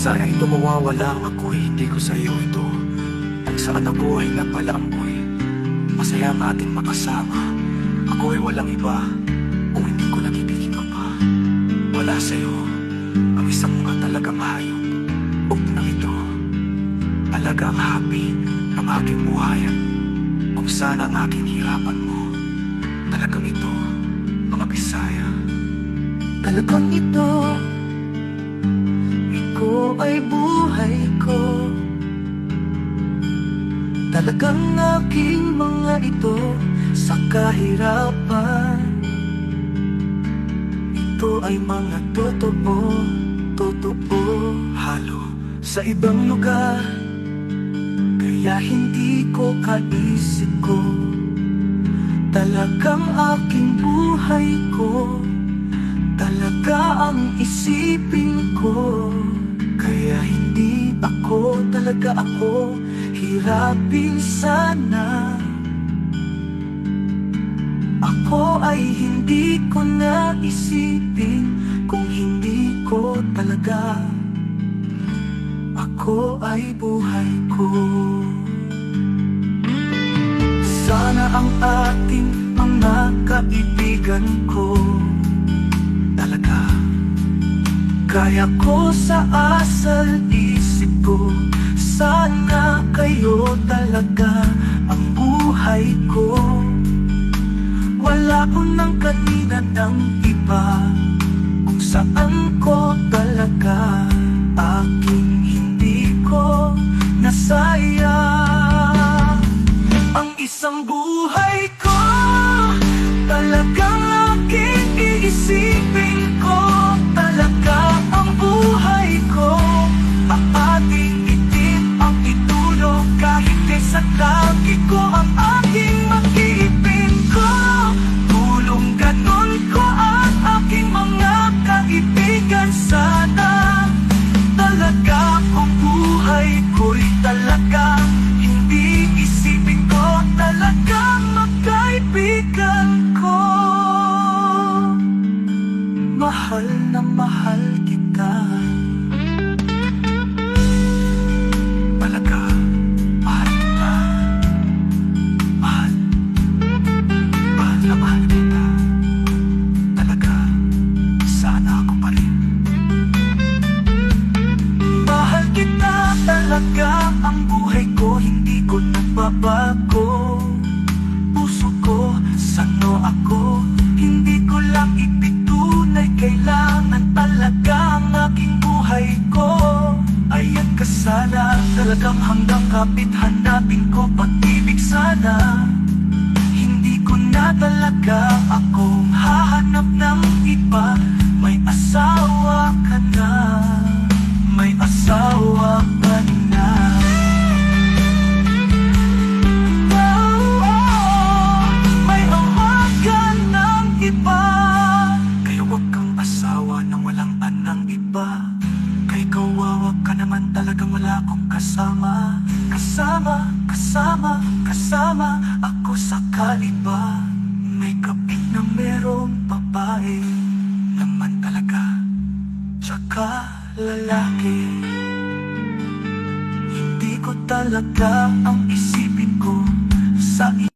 Sana ito mawawala Ako'y hindi ko sa'yo ito. Nagsaan na buhay na pala amoy Masaya ang ating makasama. Ako'y walang iba Kung hindi ko nag-ibigin ka pa. Wala sa'yo Ang isang mga talagang hayop. Huwag na ito. Talagang happy Ang aking buhayan Kung sana ang aking hirapan mo. Talagang ito Mga Bisaya. Talagang ito ay buhay ko. Talagang aking mga ito Sa kahirapan. Ito ay mga totoo Totoo. Halo Sa ibang lugar Kaya hindi ko kaisip ko. Talagang aking buhay ko Talaga ang isipin ko ako talaga ako Hirapin sana. Ako ay hindi ko naisipin Kung hindi ko talaga. Ako ay buhay ko. Sana ang ating mga kaibigan ko. Talaga Kaya ko sa asal isip ko Sana kayo talaga ang buhay ko? Wala ko nang kanina ng iba Kung saan ko talaga Aking hindi ko nasaya. Ang isang buhay ko Talagang aking iisipin ko talaga Ang buhay ko hindi ko nagbabago. Puso ko, sano ako? Hindi ko lang ipitunay Kailangan talaga ang aking buhay ko. Ayan ka sana Talagang hanggang kapit hanapin ko Pag-ibig sana. Hindi ko na talaga kawawa ka naman talagang wala akong kasama. Kasama, kasama, kasama. Ako sa kaliba. May kapit na merong babae Naman talaga. Tsaka lalaki. Hindi ko talaga ang isipin ko Sa